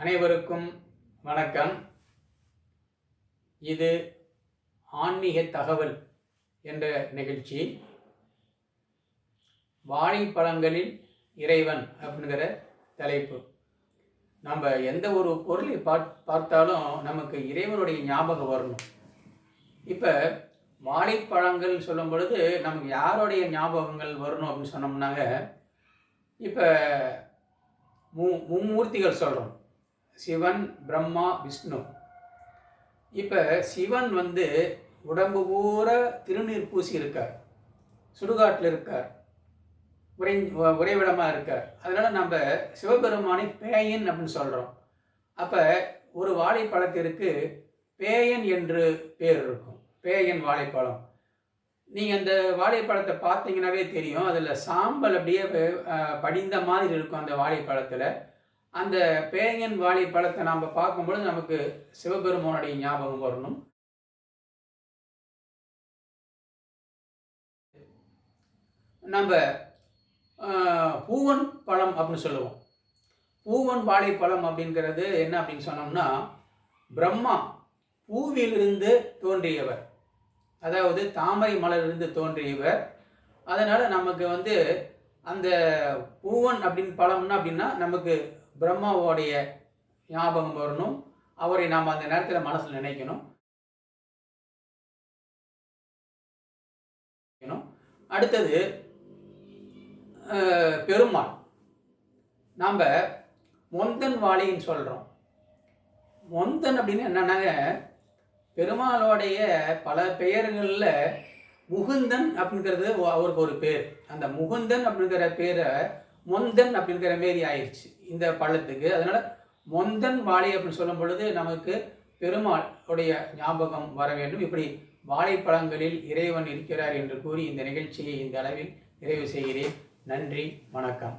அனைவருக்கும் வணக்கம். இது ஆன்மீக தகவல் என்ற நிகழ்ச்சி. வாழைப்பழங்களில் இறைவன் அப்படிங்கிற தலைப்பு. நம்ம எந்த ஒரு பொருளை பார்த்தாலும் நமக்கு இறைவனுடைய ஞாபகம் வரணும். இப்போ வாழைப்பழங்கள் சொல்லும் பொழுது நமக்கு யாருடைய ஞாபகங்கள் வரணும் அப்படின்னு சொன்னோம்னாங்க இப்போ மூ மும்மூர்த்திகள் சொல்கிறோம் சிவன் பிரம்மா விஷ்ணு. இப்போ சிவன் வந்து உடம்பு பூரா திருநீர் பூசி இருக்கார். சுடுகாட்டில் இருக்கார். உரை உறைவிடமாக இருக்கார். அதனால் நம்ம சிவபெருமானை பேயன் அப்படின்னு சொல்கிறோம் அப்போ ஒரு வாழைப்பழத்திற்கு பேயன் என்று பேர் இருக்கும். பேயன் வாழைப்பழம். நீங்கள் அந்த வாழைப்பழத்தை பார்த்தீங்கன்னாவே தெரியும். அதில் சாம்பல் அப்படியே படிந்த மாதிரி இருக்கும் அந்த வாழைப்பழத்தில். அந்த பேயன் பழத்தை நாம் பார்க்கும்பொழுது நமக்கு சிவபெருமானுடைய ஞாபகம் வரணும். நம்ம பூவன் பழம் அப்படின்னு சொல்லுவோம். பூவன் வாழைப்பழம் அப்படிங்கிறது என்ன அப்படின்னு சொன்னோம்னா பிரம்மா பூவிலிருந்து தோன்றியவர். அதாவது தாமரை மலரிலிருந்து தோன்றியவர். அதனால் நமக்கு வந்து அந்த பூவன் அப்படின்னு பழம்னா அப்படின்னா நமக்கு பிரம்மாவோடைய ஞாபகம் வரணும். அவரை நாம் அந்த நேரத்தில் மனசில் நினைக்கணும். அடுத்தது பெருமாள். நாம் மொந்தன் வாழைன்னு சொல்கிறோம் மொந்தன் அப்படின்னு என்னன்னாங்க பெருமாளோடைய பல பெயர்களில் முகுந்தன் அப்படிங்கிறது ஒ- அவருக்கு ஒரு பேர். அந்த முகுந்தன் அப்படிங்கிற பேரை மொந்தன் அப்படிங்கிற மாரி ஆயிடுச்சு இந்த பள்ளத்துக்கு. அதனால் மொந்தன் வாழை அப்படின்னு சொல்லும் பொழுது நமக்கு பெருமாள் உடைய ஞாபகம் வர வேண்டும். இப்படி வாழைப்பழங்களில் இறைவன் இருக்கிறார் என்று கூறி இந்த நிகழ்ச்சியை இந்த அளவில் நிறைவு செய்கிறேன். நன்றி வணக்கம்.